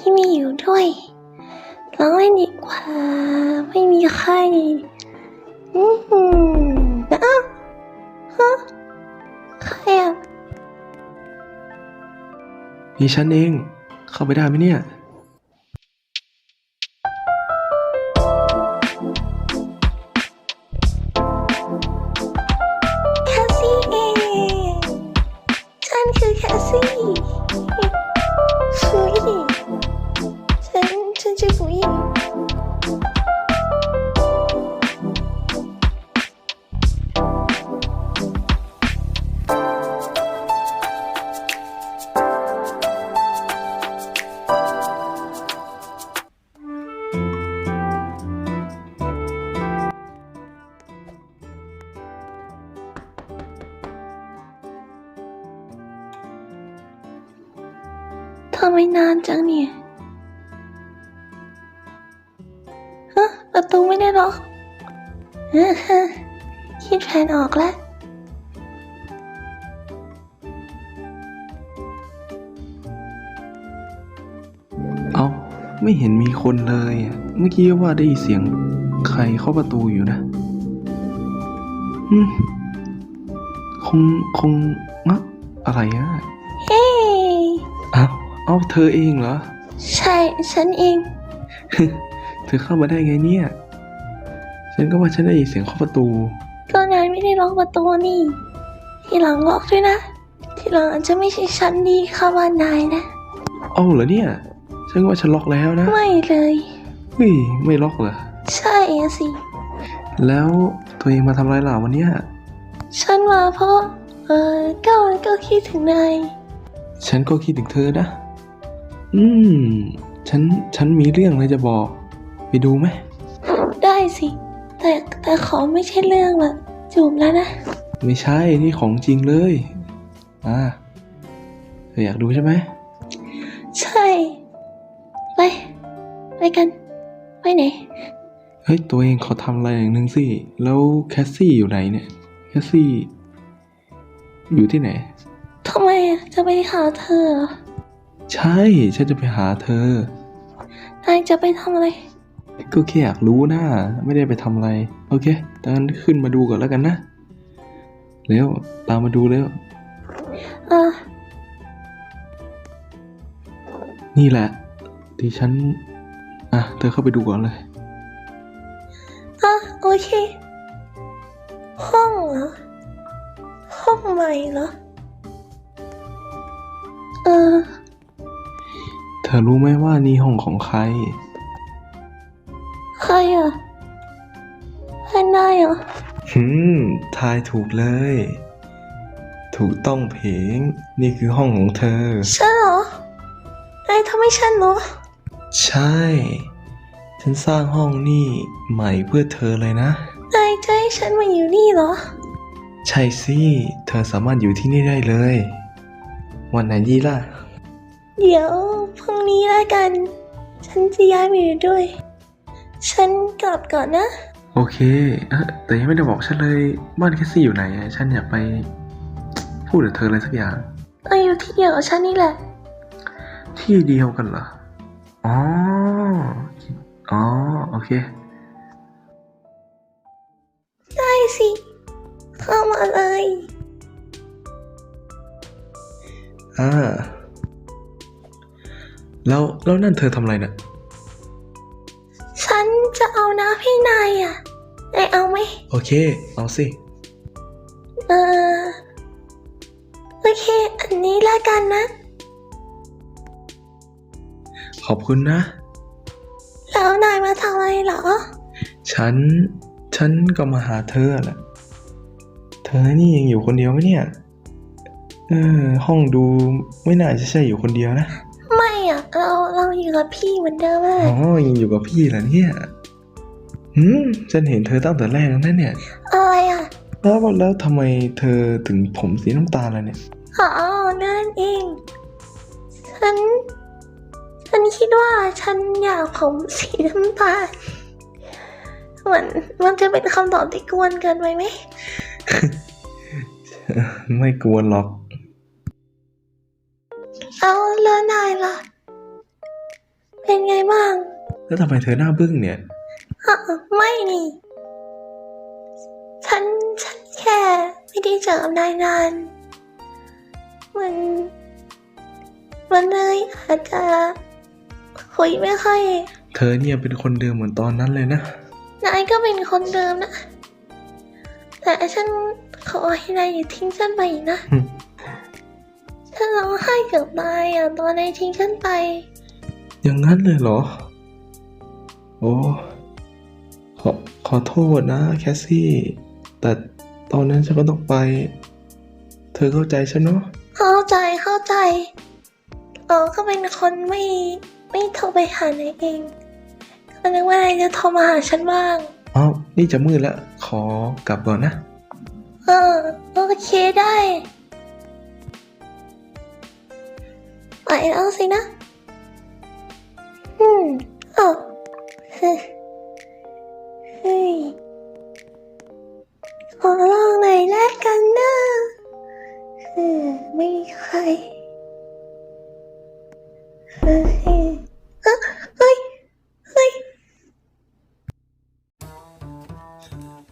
ที่มีอยู่ด้วยร้องเล่นดีกว่า ไม่มีใครอืมอ้าวฮะใครอะนี่ฉันเอง เข้าไปได้ไหมเนี่ย ทำไมนานจังเนี่ยฮะประตูไม่ได้ล็อกคิดแผนออกแล้วเอาไม่เห็นมีคนเลยเมื่อกี้ว่าได้เสียงใครเข้าประตูอยู่นะคงคงมะอะไรอะ อาเอาเธอเองเหรอ ใช่ ฉันเอง เธอเข้ามาได้ไงเนี่ย ฉันก็ว่าฉันได้ยินเสียงเข้าประตู ก็นายไม่ได้ล็อกประตูนี่ ทีหลังล็อกด้วยนะ ทีหลังอาจจะไม่ใช่ฉันดีเข้าบ้านนายนะ เอาเหรอเนี่ย ฉันว่าฉันล็อกแล้วนะ ไม่เลย เฮ้ย ไม่ล็อกเหรอ ใช่อะสิ แล้วตัวเองมาทำอะไรล่ะวันเนี้ย ฉันมาเพราะ เออก็ก็คิดถึงนาย ฉันก็คิดถึงเธอนะ อืม ฉัน ฉันมีเรื่องอะไรจะบอก ไปดูไหม ได้สิ แต่แต่ขอไม่ใช่เรื่องแบบจูบแล้วนะ ไม่ใช่ นี่ของจริงเลย อ่าเธออยากดูใช่ไหม ใช่ ไป ไปกัน ไปไหน เฮ้ย ตัวเองเขาทำอะไรอย่างหนึ่งสิ แล้วแคสซี่อยู่ไหนเนี่ย แคสซี่ อยู่ที่ไหน ทำไมอะจะไปหาเธอเหรอ ใช่ ฉันจะไปหาเธอนายจะไปทำอะไร ก็แค่อยากรู้นะ ไม่ได้ไปทำอะไร โอเคดังนั้นขึ้นมาดูก่อนแล้วกันนะ เร็ว ตามมาดูเร็วอ่านี่แหละ ที่ฉัน อะ เธอเข้าไปดูก่อนเลย อะ โอเค ห้องเหรอ ห้องใหม่เหรอ เออเธอรู้ไหมว่านี่ห้องของใคร ใครอะใครนายเหรอหืม ทายถูกเลย ถูกต้องเพลงนี่คือห้องของเธอ ฉันเหรอนายทำให้ฉันเหรอ ใช่ ฉันสร้างห้องนี่ใหม่เพื่อเธอเลยนะ นายจะให้ฉันมาอยู่นี่เหรอ ใช่สิ เธอสามารถอยู่ที่นี่ได้เลย วันไหนดีล่ะ เดี๋ยวพรุ่งนี้แล้วกัน ฉันจะย้ายมาอยู่ด้วย ฉันกลับก่อนนะ โอเคเอะแต่ยังไม่ได้บอกฉันเลยบ้านแคสซี่อยู่ไหนอะฉันอยากไป พูดกับเธออะไรสักอย่าง เอาอยู่ที่เดียวกับฉันนี่แหละ ที่เดียวกันเหรอ อ๋อ อ๋อ โอเค ได้สิเข้ามาเลย อ่า แล้วแล้วนั่นเธอทำอะไรน่ะ ฉันจะเอาน้ำให้นายอะ นายเอาไหม โอเค เอาสิ เออ โอเค อันนี้แล้วกันนะ ขอบคุณนะ แล้วนายมาทำอะไรเหรอ ฉัน ฉันก็มาหาเธอแหละ เธอนี่ยังอยู่คนเดียวไหมเนี่ย เออ ห้องดูไม่น่าจะใช่อยู่คนเดียวนะไม่อะ เราเราอยู่กับพี่เหมือนเดิมเลอ๋ยอยังอยู่กับพี่เหรอเนี่ยหืมฉันเห็นเธอตั้งแต่แรกแล้วนะเนี่ย อะไรอะแล้วแล้วทำไมเธอถึงผมสีน้ำตาลล่ะเนี่ย อ๋อนั่นเอง ฉัน ฉันคิดว่าฉันอยากผมสีน้ำตาลมันมันจะเป็นคำตอบที่กวนเกินไปไหม ไม่กวนหรอก เอาแล้วนายล่ะ เป็นไงบ้าง แล้วทำไมเธอหน้าบึ้งเนี่ยอะไม่นี่ ฉัน ฉันแค่ไม่ได้เจอกับนายนาน มันมันเลยอาจจะคุยไม่ค่อย เธอเนี่ยเป็นคนเดิมเหมือนตอนนั้นเลยนะ นายก็เป็นคนเดิมนะ แต่ฉันขอให้นายอย่าทิ้งฉันไปอีกนะอืมฉันร้องไห้เกือบตายอะตอนนายทิ้งฉันไป อย่างนั้นเลยเหรอ โอ้ขอขอโทษนะแคสซี่ แต่ตอนนั้นฉันก็ต้องไป เธอเข้าใจฉันเนาะ เข้าใจเข้าใจเราก็เป็นคนไม่ไม่โทรไปหานายเองก็นึกว่านายจะโทรมาหาฉันบ้างอ้าวนี่จะมืดแล้ว ขอกลับก่อนนะ เออโอเคได้ ไปแล้วสินะ ฮ้ยเฮ้ยขอลองหน่อยแลกกันนะเออไม่มีใครเฮ้ยเอ้อเฮ้ยเฮ้ย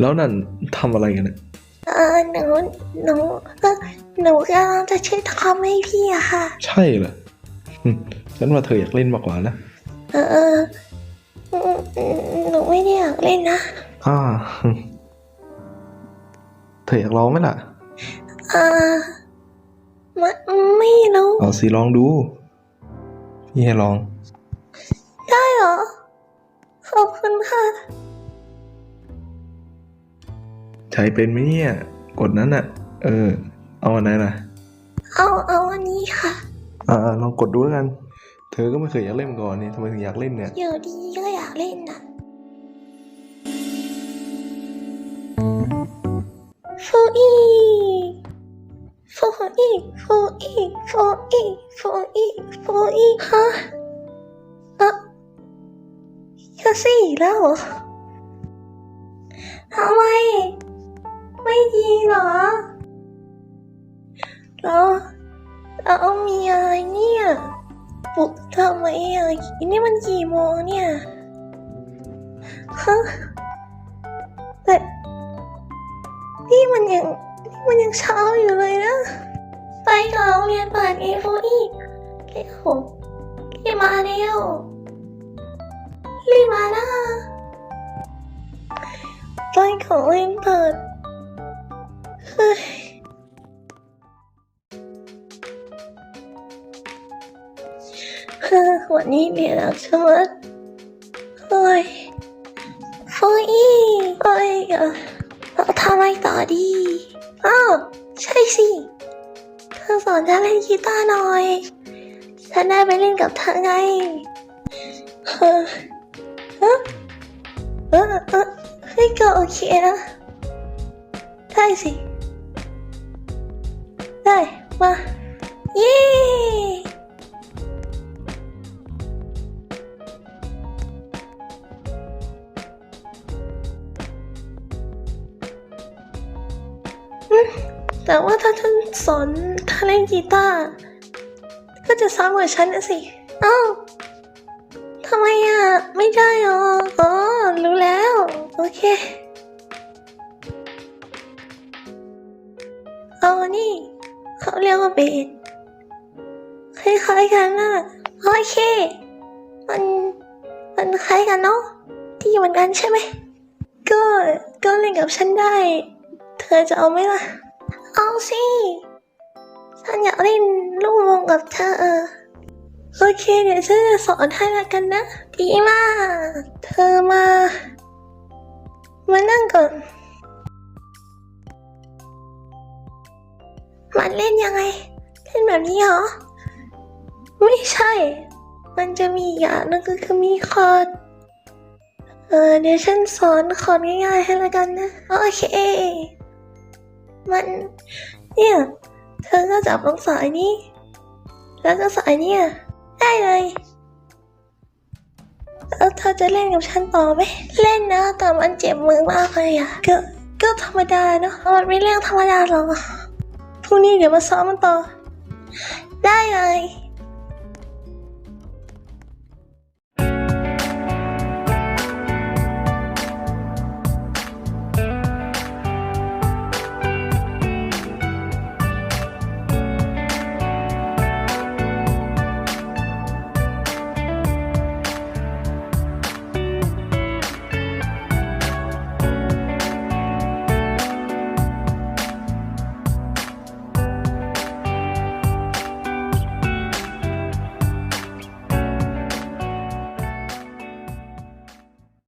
แล้วนั่นทำอะไรกันเนี่ยเออหนูหนูเออหนูกำลังจะเช็ดคอมให้พี่อะค่ะ ใช่เหรอหึฉันว่าเธออยากเล่นมากกว่านะ เออเอออืมอืม หนูไม่ได้อยากเล่นนะอ่าหึเธออยากลองไหมล่ะเออไม่ไม่รู้เอาสิลองดู พี่ให้ลอง ได้เหรอ ขอบคุณค่ะ ใช้เป็นไหมเนี่ย กดนั้นอะเออ เอาอันไหนล่ะ เอาเอาอันนี้ค่ะ อ่าลองกดดูแล้วกัน เธอก็ไม่เคยอยากเล่นมาก่อนนี่ทำไมถึงอยากเล่นเนี่ย อยู่ดีก็อยากเล่นน่ะฟูอีฟูอีฟูอีฟูอีฟูอีฟูอีฮะอะแค่สี่แล้วเหรอทำไมไม่ดีเหรอแล้วแล้วมีอะไรเนี่ย ปลุกทำไมอะนี่มันกี่โมงเนี่ยฮะแต่นี่มันยังนี่มันยังเช้าอยู่เลยนะ ไปกับโรงเรียนเปิดเอโฟอีกเร็วรีบมาเร็วรีบมานะไปของเรียนเปิดเฮ้ย วันนี้เรียนหนักใช่ไหมเฮ้ยโฟอีเฮ้ยเอ่อเราทำอะไรต่อดีอ้าวใช่สิเธอสอนฉันเล่นกีตาร์หน่อย ฉันได้ไปเล่นกับเธอไงเฮ้อเฮ้อเออเออเฮ้ยก็โอเคนะได้สิได้มาเย้ แต่ว่าถ้าท่านสอนท่านเล่นกีตาร์ก็จะซ้ำกว่าฉันนะสิเอ้าทำไมอะ ไม่ได้หรออ๋อ รู้แล้ว โอเค เอานี่ เขาเรียกว่าเบสคล้ายๆกันนะโอเค มัน มันคล้ายกันเนาะ ที่เหมือนกันใช่ไหม ก็ ก็เล่นกับฉันได้ เธอจะเอาไหมล่ะ เอาสิ ฉันอยากเล่นลูกวงกับเธอ โอเคเดี๋ยวฉันจะสอนให้ละกันนะ ดีมาก เธอมา มานั่งก่อนมันเล่นยังไง เล่นแบบนี้เหรอ ไม่ใช่ มันจะมีอย่างหนึงก็คือมีคอร์ดเออเดี๋ยวฉันสอนคอร์ดง่ายๆให้ละกันนะ โอเค มัน เนี่ย เธอก็จับลงสายนี้ แล้วก็สายเนี่ย ได้เลยแล้วเธอจะเล่นกับฉันต่อไหม เล่นนะ แต่มันเจ็บมือมากเลยอะก็ก็ธรรมดาเนาะมันไม่เรื่องธรรมดาหรอกพรุ่งนี้เดี๋ยวมาซ้อมมันต่อ ได้เลย